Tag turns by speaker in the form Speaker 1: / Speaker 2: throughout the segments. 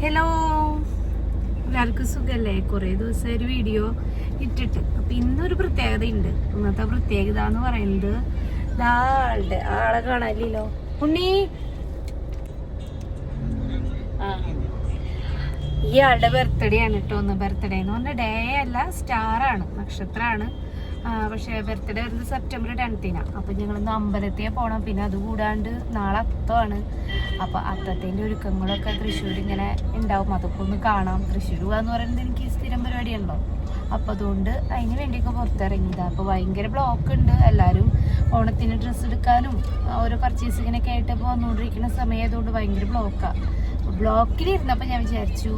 Speaker 1: Hello എല്ലാവർക്കും സുഖല്ലേ? കുറേ ദിവസം ഒരു വീഡിയോ ഇട്ടിട്ട്. അപ്പൊ ഇന്നൊരു പ്രത്യേകത ഉണ്ട് ഇന്നത്തെ പ്രത്യേകത എന്ന് പറയുന്നത് ആളുടെ ആളെ കാണാനില്ലല്ലോ. ഉണ്ണി. ആ. ആളുടെ ബർത്ത്ഡേ ആണ് കേട്ടോ ഒന്ന് ബർത്ത്ഡേ എന്ന് പറഞ്ഞ ഡേ അല്ല സ്റ്റാറാണ് നക്ഷത്രമാണ്. പക്ഷേ ബർത്ത്ഡേ വരുന്നത് സെപ്റ്റംബർ ടെൻത്തിനാണ് അപ്പം ഞങ്ങൾ ഇന്ന് അമ്പലത്തിൽ പോകണം പിന്നെ അത് കൂടാണ്ട് നാളെ അത്തമാണ് അപ്പോൾ അത്തത്തിന്റെ ഒരുക്കങ്ങളൊക്കെ തൃശ്ശൂർ ഇങ്ങനെ ഉണ്ടാവും അതൊക്കെ ഒന്ന് കാണാം. തൃശ്ശൂർ പോകാന്ന് പറയുന്നത് എനിക്ക് സ്ഥിരം പരിപാടിയുണ്ടോ അപ്പം അതുകൊണ്ട് അതിന് വേണ്ടിയൊക്കെ പുറത്തിറങ്ങിയതാണ് അപ്പോൾ ഭയങ്കര ബ്ലോക്ക് ഉണ്ട്. എല്ലാവരും ഓണത്തിന് ഡ്രസ്സ് എടുക്കാനും ഓരോ പർച്ചേസിങ്ങിനൊക്കെ ആയിട്ട് ഇപ്പോൾ വന്നുകൊണ്ടിരിക്കുന്ന സമയമായതുകൊണ്ട് ഭയങ്കര ബ്ലോക്കാണ് ബ്ലോക്കിലിരുന്നപ്പോൾ ഞാൻ വിചാരിച്ചു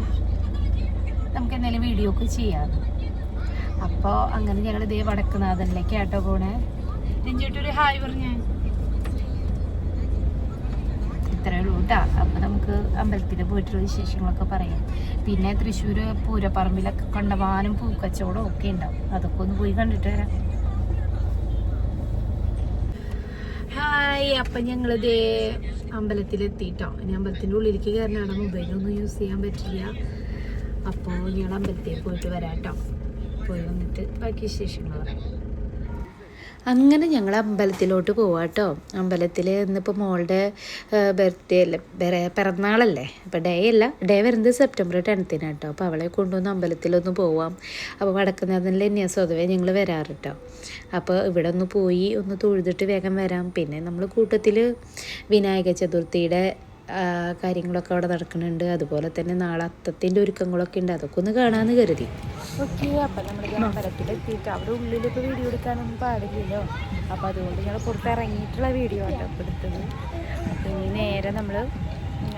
Speaker 1: നമുക്ക് എന്തെങ്കിലും വീഡിയോ ഒക്കെ ചെയ്യാം അപ്പോൾ അങ്ങനെ ഞങ്ങൾ ഇതേ വടക്കുനാഥനിലേക്ക് ആട്ടോ പോണേ. ഇഞ്ചിട്ടൊരു ഹായ് പറഞ്ഞേ. ഇത്രയേ ഉള്ളൂ കേട്ടോ അപ്പൊ നമുക്ക് അമ്പലത്തിൽ പോയിട്ടുള്ള വിശേഷങ്ങളൊക്കെ പറയാം. പിന്നെ തൃശ്ശൂർ പൂരപ്പറമ്പിലൊക്കെ കണ്ടമാനം പൂക്കച്ചവടം ഒക്കെ ഉണ്ടാവും. അതൊക്കെ ഒന്ന് പോയി കണ്ടിട്ട് വരാം. ഹായ്. അപ്പം ഞങ്ങളിതേ അമ്പലത്തിലെത്തിയിട്ടോ ഇനി അമ്പലത്തിന്റെ ഉള്ളിലേക്ക് കയറാനാണ് മൊബൈലൊന്നും യൂസ് ചെയ്യാൻ പറ്റില്ല. അപ്പോൾ ഞങ്ങൾ അമ്പലത്തിൽ പോയിട്ട് വരാം കേട്ടോ പോയി വന്നിട്ട് ബാക്കി വിശേഷങ്ങൾ അങ്ങനെ ഞങ്ങൾ അമ്പലത്തിലോട്ട് പോവാം കേട്ടോ അമ്പലത്തിൽ ഇന്നിപ്പോൾ മോളുടെ ബർത്ത്ഡേ അല്ലേ? പിറന്നാളല്ലേ? അപ്പോൾ ഡേ അല്ല. ഡേ വരുന്നത് സെപ്റ്റംബർ ടെൻത്തിനാണ് കേട്ടോ അപ്പോൾ അവളെ കൊണ്ടുവന്ന് അമ്പലത്തിലൊന്ന് പോവാം. അപ്പോൾ വടക്കുന്നാഥനിൽ തന്നെയാണ് സ്വതവേ ഞങ്ങൾ വരാറ് കേട്ടോ അപ്പോൾ ഇവിടെ ഒന്ന് പോയി ഒന്ന് തൊഴുതിട്ട് വേഗം വരാം. പിന്നെ നമ്മൾ കൂട്ടത്തിൽ വിനായക ചതുർത്ഥിയുടെ കാര്യങ്ങളൊക്കെ അവിടെ നടക്കുന്നുണ്ട്. അതുപോലെ തന്നെ നാളെ അത്തത്തിന്റെ ഒരുക്കങ്ങളൊക്കെ ഉണ്ട്. അതൊക്കെ ഒന്ന് കാണാമെന്ന് കരുതി. ഓക്കെ അപ്പം നമ്മൾ അമ്പലത്തിലെത്തിയിട്ട് അവിടെ ഉള്ളിലിപ്പോൾ വീഡിയോ എടുക്കാനൊന്നും പാടില്ലല്ലോ. അപ്പോൾ അതുകൊണ്ട് ഞങ്ങൾ പുറത്തിറങ്ങിയിട്ടുള്ള വീഡിയോ ആണ് അപ്പോൾ എടുത്തത്. അപ്പോൾ ഇനി നേരെ നമ്മൾ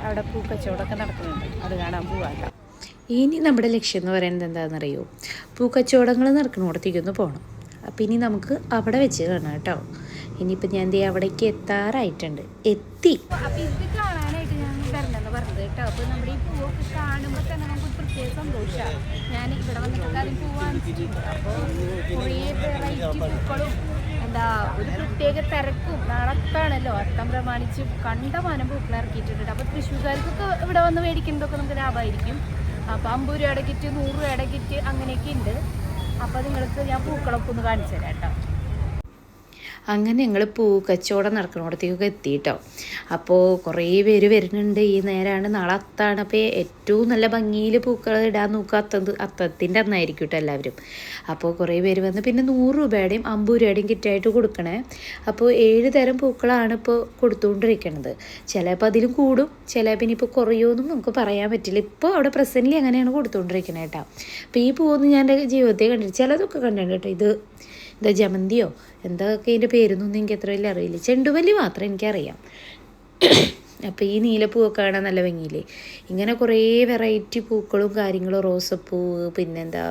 Speaker 1: അവിടെ പൂക്കച്ചവടമൊക്കെ നടക്കുന്നുണ്ട്. അത് കാണാൻ പോകാം ഇനി നമ്മുടെ ലക്ഷ്യം എന്ന് പറയുന്നത് എന്താണെന്നറിയോ? പൂക്കച്ചവടങ്ങൾ നടക്കുന്നിടത്തേക്കൊന്ന് പോകണം അപ്പം ഇനി നമുക്ക് അവിടെ വെച്ച് കാണാം കേട്ടോ. ഇനിയിപ്പോൾ ഞാൻ ദേ അവിടേക്ക് എത്താറായിട്ടുണ്ട്. എത്തി. അപ്പം ഇത് കാണാനായിട്ട് പറഞ്ഞത് കേട്ടോ. അപ്പോൾ നമ്മുടെ ഈ പൂവൊക്കെ കാണുമ്പോൾ തന്നെ നമുക്ക് പ്രത്യേക സന്തോഷമാണ് ഞാൻ ഇവിടെ വന്നിട്ട് കാര്യം പൂ വാങ്ങിച്ചിട്ടുണ്ട് അപ്പോൾ കുറേ വെറൈറ്റി പൂക്കളും എന്താ ഒരു പ്രത്യേക തിരക്കും നടത്താണല്ലോ അത്തം പ്രമാണിച്ച് കണ്ടമാനം പൂക്കൾ ഇറക്കിയിട്ടുണ്ട് അപ്പോൾ തൃശ്ശൂർക്കാർക്കൊക്കെ ഇവിടെ വന്ന് മേടിക്കുന്നതൊക്കെ നമുക്ക് ലാഭമായിരിക്കും അപ്പോൾ അമ്പത് രൂപയുടെ കിറ്റ് നൂറ് രൂപയുടെ അങ്ങനെയൊക്കെ ഉണ്ട്. അപ്പോൾ നിങ്ങൾക്ക് ഞാൻ പൂക്കളൊക്കെ ഒന്ന് കാണിച്ചു തരാം കേട്ടോ. അങ്ങനെ ഞങ്ങൾ പൂ കച്ചവടം നടക്കുന്നിടത്തേക്കൊക്കെ എത്തിയിട്ടോ അപ്പോൾ കുറേ പേര് വരുന്നുണ്ട് ഈ നേരമാണ് നാളെ അത്താണ്. അപ്പോൾ ഏറ്റവും നല്ല ഭംഗിയിൽ പൂക്കൾ ഇടാൻ നോക്കുക. അത്തത് അത്തത്തിന്റെ അന്നായിരിക്കും കേട്ടോ എല്ലാവരും. അപ്പോൾ കുറേ പേര് വന്ന് പിന്നെ നൂറ് രൂപയുടെയും അമ്പത് രൂപയുടെയും കിറ്റായിട്ട് കൊടുക്കണേ. അപ്പോൾ ഏഴ് തരം പൂക്കളാണ് ഇപ്പോൾ കൊടുത്തുകൊണ്ടിരിക്കുന്നത് ചിലപ്പോൾ അതിലും കൂടും ചിലപ്പോൾ ഇനിയിപ്പോൾ കുറയുമെന്നും നമുക്ക് പറയാൻ പറ്റില്ല. ഇപ്പോൾ അവിടെ പ്രസന്റ്ലി അങ്ങനെയാണ് കൊടുത്തുകൊണ്ടിരിക്കുന്നത് കേട്ടോ അപ്പോൾ ഈ പൂവൊന്നും ഞാൻ എന്റെ കണ്ടിട്ട് ചിലതൊക്കെ കണ്ടിട്ടുണ്ട് കേട്ടോ ഇത് എന്താ ജമന്തിയോ എന്തൊക്കെ ഇതിന്റെ പേരൊന്നും എനിക്ക് അത്ര വലിയ അറിയില്ല. ചെണ്ടുമല്ലി മാത്രം എനിക്കറിയാം. അപ്പോൾ ഈ നീലപ്പൂവൊക്കെ കാണാൻ നല്ല ഭംഗിയില്ലേ? ഇങ്ങനെ കുറേ വെറൈറ്റി പൂക്കളും കാര്യങ്ങളും റോസപ്പൂവ് പിന്നെന്താ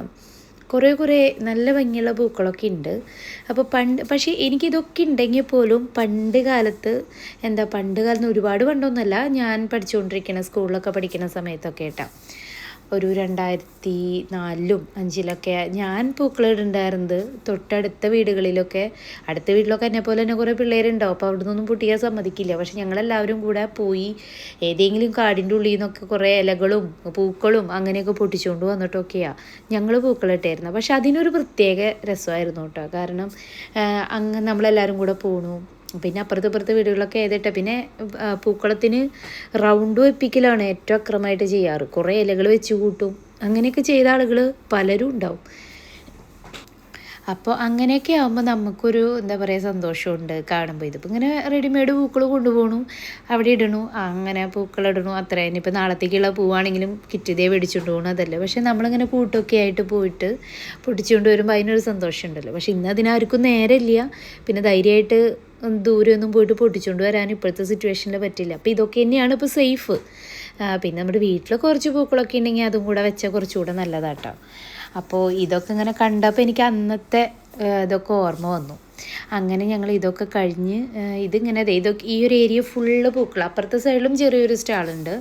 Speaker 1: കുറേ കുറേ നല്ല ഭംഗിയുള്ള പൂക്കളൊക്കെ ഉണ്ട്. അപ്പോൾ പണ്ട് പക്ഷേ എനിക്കിതൊക്കെ ഉണ്ടെങ്കിൽ പോലും പണ്ട് കാലത്ത് എന്താ പണ്ട് കാലത്ത് ഒരുപാട് പണ്ടൊന്നുമല്ല ഞാൻ പഠിച്ചുകൊണ്ടിരിക്കുന്ന സ്കൂളിലൊക്കെ പഠിക്കുന്ന സമയത്തൊക്കെ കേട്ടോ ഒരു രണ്ടായിരത്തി നാലിലും അഞ്ചിലൊക്കെ ഞാൻ പൂക്കളിടുണ്ടായിരുന്നത്. തൊട്ടടുത്ത വീടുകളിലൊക്കെ അടുത്ത വീട്ടിലൊക്കെ എന്നെ പോലെ തന്നെ കുറേ പിള്ളേരുണ്ടാവും അപ്പോൾ അവിടെ നിന്നൊന്നും പൊട്ടിക്കാൻ സമ്മതിക്കില്ല. പക്ഷെ ഞങ്ങളെല്ലാവരും കൂടെ പോയി ഏതെങ്കിലും കാടിന്റെ ഉള്ളിൽ നിന്നൊക്കെ കുറേ ഇലകളും പൂക്കളും അങ്ങനെയൊക്കെ പൊട്ടിച്ചുകൊണ്ട് വന്നിട്ടൊക്കെയാണ് ഞങ്ങൾ പൂക്കളിട്ടായിരുന്നു പക്ഷെ അതിനൊരു പ്രത്യേക രസമായിരുന്നു കേട്ടോ. കാരണം അങ്ങ് നമ്മളെല്ലാവരും കൂടെ പോണു. പിന്നെ അപ്പുറത്ത് ഇപ്പുറത്ത് വീടുകളിലൊക്കെ ഏതിട്ട് പിന്നെ പൂക്കളത്തിന് റൗണ്ട് വെപ്പിക്കലാണ് ഏറ്റവും അക്രമമായിട്ട് ചെയ്യാറ്. കുറേ ഇലകൾ വെച്ച് കൂട്ടും. അങ്ങനെയൊക്കെ ചെയ്ത ആളുകൾ പലരും ഉണ്ടാവും. അപ്പോൾ അങ്ങനെയൊക്കെ ആകുമ്പോൾ നമുക്കൊരു എന്താ പറയുക സന്തോഷമുണ്ട് കാണുമ്പോൾ ഇതിപ്പോൾ ഇങ്ങനെ റെഡിമെയ്ഡ് പൂക്കൾ കൊണ്ടുപോകണു അവിടെ ഇടണു അങ്ങനെ പൂക്കൾ ഇടണു അത്ര. ഇനിയിപ്പോൾ നാളത്തേക്കുള്ള പൂവാണെങ്കിലും കിറ്റിതേ മേടിച്ചുകൊണ്ട് പോകണം അതല്ലേ. പക്ഷേ നമ്മളിങ്ങനെ കൂട്ടൊക്കെ ആയിട്ട് പോയിട്ട് പൊട്ടിച്ചുകൊണ്ട് വരുമ്പോൾ അതിനൊരു സന്തോഷമുണ്ടല്ലോ. പക്ഷേ ഇന്ന് അതിനാർക്കും നേരമില്ല. പിന്നെ ധൈര്യമായിട്ട് ദൂരെയൊന്നും പോയിട്ട് പൊട്ടിച്ചുകൊണ്ട് വരാൻ ഇപ്പോഴത്തെ സിറ്റുവേഷനിൽ പറ്റില്ല. അപ്പോൾ ഇതൊക്കെ തന്നെയാണ് ഇപ്പോൾ സേഫ് പിന്നെ നമ്മുടെ വീട്ടിൽ കുറച്ച് പൂക്കളൊക്കെ ഉണ്ടെങ്കിൽ അതും കൂടെ വെച്ചാൽ കുറച്ചുകൂടെ നല്ലതാട്ടോ. അപ്പോൾ ഇതൊക്കെ ഇങ്ങനെ കണ്ടപ്പോൾ എനിക്ക് അന്നത്തെ ഇതൊക്കെ ഓർമ്മ വന്നു. അങ്ങനെ ഞങ്ങൾ ഇതൊക്കെ കഴിഞ്ഞ് ഇതിങ്ങനെ ഇതൊക്കെ ഈ ഒരു ഏരിയ ഫുള്ള് പൂക്കൾ അപ്പുറത്തെ സൈഡിലും ചെറിയൊരു സ്റ്റാളുണ്ട്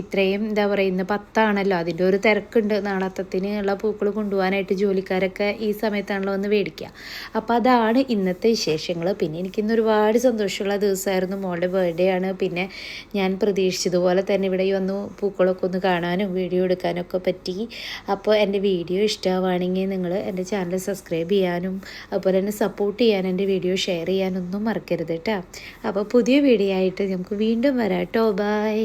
Speaker 1: ഇത്രയും എന്താ പറയുന്നത് പത്താണല്ലോ. അതിന്റെ ഒരു തിരക്കുണ്ട്. നാളത്തത്തിന് ഉള്ള പൂക്കൾ കൊണ്ടുപോകാനായിട്ട് ജോലിക്കാരൊക്കെ ഈ സമയത്താണല്ലോ വന്ന് മേടിക്കുക. അപ്പോൾ അതാണ് ഇന്നത്തെ വിശേഷങ്ങൾ പിന്നെ എനിക്കിന്ന് ഒരുപാട് സന്തോഷമുള്ള ദിവസമായിരുന്നു. മോളുടെ ബർത്ത്ഡേ ആണ്. പിന്നെ ഞാൻ പ്രതീക്ഷിച്ചതുപോലെ തന്നെ ഇവിടെ വന്നു പൂക്കളൊക്കെ ഒന്ന് കാണാനും വീഡിയോ എടുക്കാനൊക്കെ പറ്റി. അപ്പോൾ എന്റെ വീഡിയോ ഇഷ്ടമാവുകയാണെങ്കിൽ നിങ്ങൾ എന്റെ ചാനൽ സബ്സ്ക്രൈബ് ചെയ്യാനും അതുപോലെ തന്നെ സപ്പോർട്ട് ചെയ്യാൻ എന്റെ വീഡിയോ ഷെയർ ചെയ്യാനൊന്നും മറക്കരുത് കേട്ടോ. അപ്പോൾ പുതിയ വീഡിയോ ആയിട്ട് നമുക്ക് വീണ്ടും വരാം കേട്ടോ. ബൈ.